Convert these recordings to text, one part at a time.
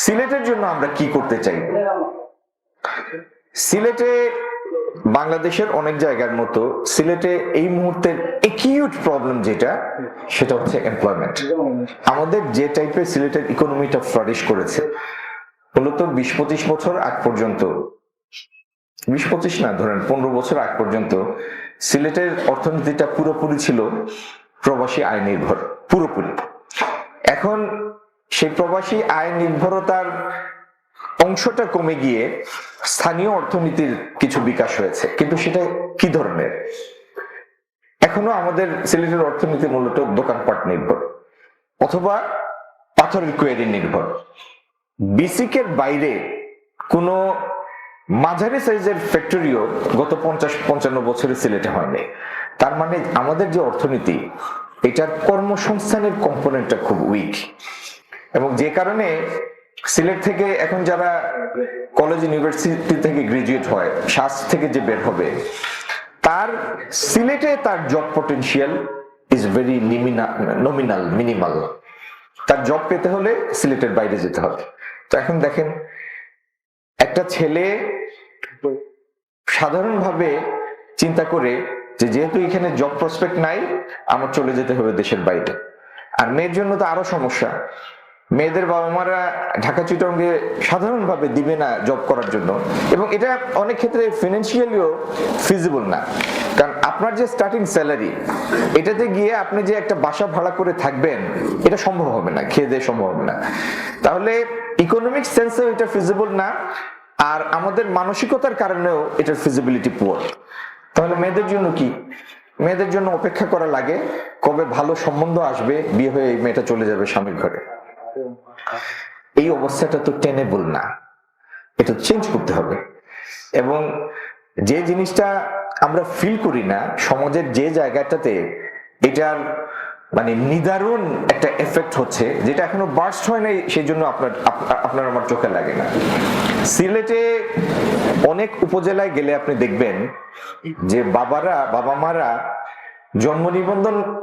সিলেটের জন্য আমরা কি করতে চাই? সিলেটে বাংলাদেশের অনেক জায়গার মতো সিলেটে এই মুহূর্তের একিউট প্রবলেম যেটা, সেটা হচ্ছে এমপ্লয়মেন্ট আমাদের যে টাইপের সিলেটের ইকোনমিটা ফ্লারিশ করেছে, মূলত বিশ পঁচিশ বছর আগ পর্যন্ত, বিশ পঁচিশ না, ধরেন পনেরো বছর আগ পর্যন্ত সিলেটের অর্থনীতিটা পুরোপুরি ছিল প্রবাসী আয় নির্ভর, পুরোপুরি। এখন সেই প্রবাসী আয় নির্ভরতার অংশটা কমে গিয়ে স্থানীয় অর্থনীতির কিছু বিকাশ হয়েছে। কিন্তু সেটা কি ধরনের? এখনও আমাদের সিলেটের অর্থনীতি মূলত দোকানপাট নির্ভর অথবা পাথরের কোয়ারি নির্ভর। বিসিকের বাইরে কোনো মাঝারি সাইজের ফ্যাক্টরিও গত পঞ্চাশ, পঞ্চান্ন বছরে সিলেটে হয়নি। তার মানে আমাদের যে অর্থনীতি, এটার কর্মসংস্থানের কম্পোনেন্টটা খুব উইক এবং যে কারণে সিলেট থেকে এখন যারা কলেজ, ইউনিভার্সিটি থেকে গ্রাজুয়েট হয় শ্বাস থেকে যে বের হবে, তার সিলেটে তার job potential is very nominal minimal তার জব পেতে হলে সিলেটের বাইরে যেতে হবে। তো এখন দেখেন, একটা ছেলে সাধারণভাবে চিন্তা করে যে যেহেতু এখানে জব প্রসপেক্ট নাই, আমার চলে যেতে হবে দেশের বাইরে। আর মেয়ের জন্য তো আরও সমস্যা। মেয়েদের বাবা মারা ঢাকা চিটঙ্গে সাধারণভাবে দিবে না জব করার জন্য। এবং এটা অনেক ক্ষেত্রে ফিনান্সিয়ালিও ফিজিবল না। কারণ আপনার যে স্টার্টিং স্যালারি এটাতে গিয়ে আপনি যে একটা বাসা ভাড়া করে থাকবেন, এটা সম্ভব হবে না, খেয়ে দিয়ে সম্ভব হবে না। তাহলে ইকোনমিক সেন্সেও এটা ফিজিবল না, আর আমাদের মানসিকতার কারণেও এটার ফিজিবিলিটি পুয়ার তাহলে মেয়েদের জন্য কি? মেয়েদের জন্য অপেক্ষা করা লাগে, কবে ভালো সম্বন্ধ আসবে, বিয়ে হয়ে এই মেয়েটা চলে যাবে স্বামীর ঘরে। এই অবস্থাটা তো টেনেবল না। এটা চেঞ্জ করতে হবে। এবং যে জিনিসটা আমরা ফিল করি না, সমাজের যে জায়গাটাতে এটার মানে নিদারুণ একটা এফেক্ট হচ্ছে, যেটা এখনও বার্স্ট হয় নাই সেই জন্য আপনার, আপ- আপনার আমার চোখে লাগে না। সিলেটে অনেক উপজেলায় গেলে আপনি দেখবেন যে বাবারা, বাবা মারা জন্ম নিবন্ধন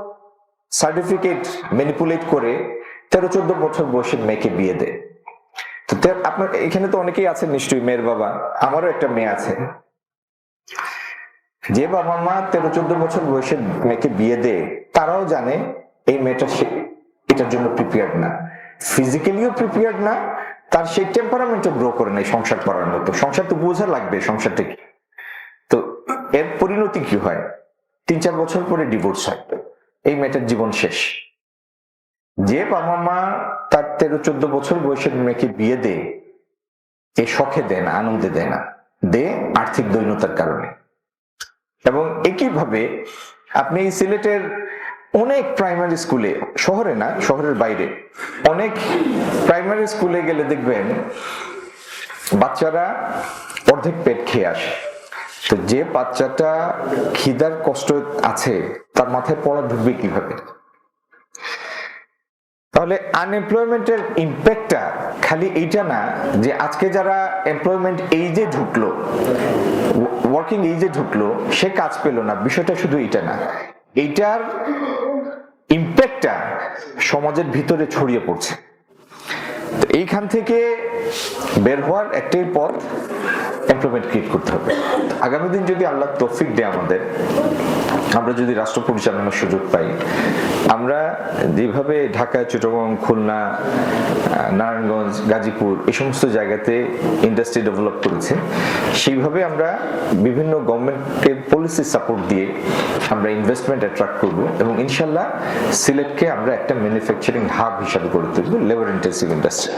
সার্টিফিকেট ম্যানিপুলেট করে তেরো, চোদ্দ বছর বয়সের মেয়েকে বিয়ে দেয়। তো আপনার এখানে তো অনেকেই আছেন নিশ্চয়ই, মেয়ের বাবা। আমারও একটা মেয়ে আছে। যে বাবা মা তেরো, চোদ্দ বছর বয়সের মেয়েকে বিয়ে দেয়, তারাও জানে এই মেয়েটা এটার জন্য প্রিপেয়ার্ড না। ফিজিক্যালিও প্রিপেয়ার্ড না, তার সেই টেম্পারামেন্টও গ্রো করে নেই সংসার করার মতো। সংসার তো বোঝা লাগবে সংসারটা কি তো এর পরিণতি কি হয়? তিন, চার বছর পরে ডিভোর্স হয়। এই মেয়েটার জীবন শেষ। যে বাবা মা তার তেরো, চোদ্দ বছর বয়সের মেয়েকে বিয়ে দেয়, এ শখে দেয় না, আনন্দে দেয় না দে আর্থিক দৈন্যতার কারণে। এবং একইভাবে আপনি সিলেটের অনেক প্রাইমারি স্কুলে, শহরে না, শহরের বাইরে, অনেক প্রাইমারি স্কুলে গেলে দেখবেন বাচ্চারা অর্ধেক পেট খেয়ে আসে। তো যে বাচ্চাটা খিদার কষ্ট আছে, তার মাথায় পড়া ঢুকবে কীভাবে? তাহলে আনএমপ্লয়মেন্টের ইম্প্যাক্টটা খালি এইটা না, যে আজকে যারা এমপ্লয়মেন্ট এই যে ঢুকলো ওয়ার্কিং এই যে ঢুকলো, সে কাজ পেল না। বিষয়টা শুধু এটা না। এইটার ইম্প্যাক্টটা সমাজের ভিতরে ছড়িয়ে পড়ছে। তো এইখান থেকে বের হওয়ার একটাই পথ এমপ্লয়মেন্ট ক্রিয়েট করতে হবে। আগামী দিন যদি আল্লাহ তৌফিক দেয় আমাদের আমরা যদি রাষ্ট্র পরিচালনার সুযোগ পাই, আমরা যেভাবে ঢাকা চট্টগ্রাম খুলনা নারায়ণগঞ্জ, গাজীপুর এই সমস্ত জায়গাতে ইন্ডাস্ট্রি ডেভেলপ করেছে, সেইভাবে আমরা বিভিন্ন গভর্নমেন্টের পলিসি সাপোর্ট দিয়ে আমরা ইনভেস্টমেন্ট অ্যাট্রাক্ট করব এবং ইনশাল্লাহ সিলেটকে আমরা একটা ম্যানুফ্যাকচারিং হাব হিসাবে গড়ে তুলব লেবার ইন্টেন্সিভ ইন্ডাস্ট্রি